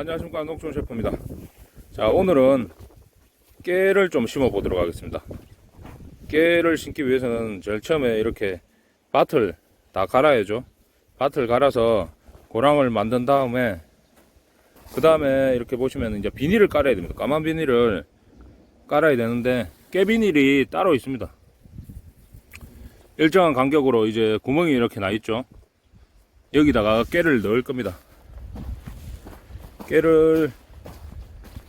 안녕하십니까 농촌 셰프입니다. 자 오늘은 깨를 좀 심어 보도록 하겠습니다. 깨를 심기 위해서는 제일 처음에 이렇게 밭을 다 갈아야죠. 밭을 갈아서 고랑을 만든 다음에 그 다음에 이렇게 보시면 이제 비닐을 깔아야 됩니다. 까만 비닐을 깔아야 되는데 깨 비닐이 따로 있습니다. 일정한 간격으로 이제 구멍이 이렇게 나 있죠. 여기다가 깨를 넣을 겁니다. 깨를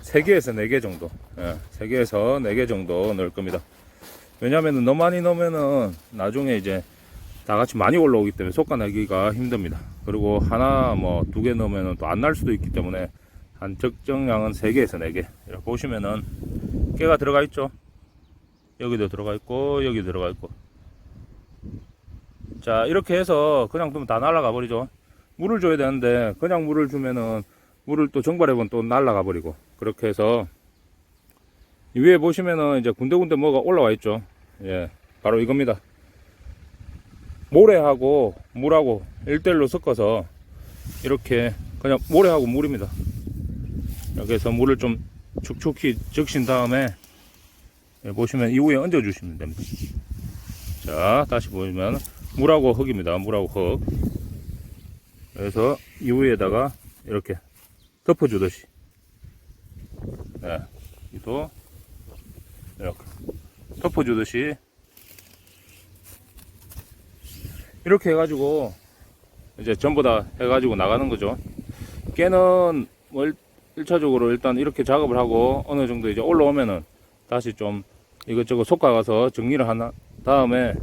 3개에서 4개 정도, 예, 3개에서 4개 정도 넣을 겁니다. 왜냐면은 너무 많이 넣으면은 나중에 이제 다 같이 많이 올라오기 때문에 솎아내기가 힘듭니다. 그리고 하나 뭐 두 개 넣으면은 또 안 날 수도 있기 때문에 한 적정량은 3개에서 4개. 이렇게 보시면은 깨가 들어가 있죠. 여기도 들어가 있고 여기 들어가 있고. 자 이렇게 해서 그냥 두면 다 날아가 버리죠. 물을 줘야 되는데 그냥 물을 주면은 물을 또 정발해 보면 또 날아가 버리고 그렇게 해서 이 위에 보시면은 이제 군데군데 뭐가 올라와 있죠. 예, 바로 이겁니다. 모래하고 물하고 일대일로 섞어서 이렇게 그냥 모래하고 물입니다. 이렇게 해서 물을 좀 축축히 적신 다음에 예, 보시면 이 위에 얹어 주시면 됩니다. 자, 다시 보시면 물하고 흙입니다. 물하고 흙. 그래서 이 위에다가 이렇게 덮어주듯이. 네, 이도 이렇게 덮어주듯이 이렇게 해가지고 이제 전부 다 해가지고 나가는 거죠. 깨는 뭐 1차적으로 일단 이렇게 작업을 하고 어느 정도 이제 올라오면은 다시 좀 이것저것 솎아가서 정리를 한 다음에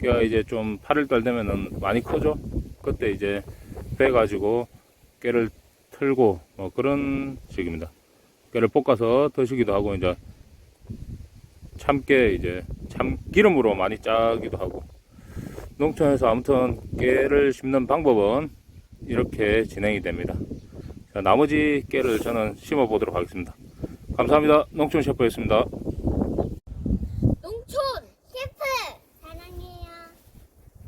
깨가 이제 좀 8월달 되면은 많이 커죠. 그때 이제 빼가지고 깨를 틀고 뭐 그런 식입니다. 깨를 볶아서 드시기도 하고 이제 참깨 이제 참기름으로 많이 짜기도 하고 농촌에서 아무튼 깨를 심는 방법은 이렇게 진행이 됩니다. 자, 나머지 깨를 저는 심어 보도록 하겠습니다. 감사합니다. 농촌 셰프였습니다.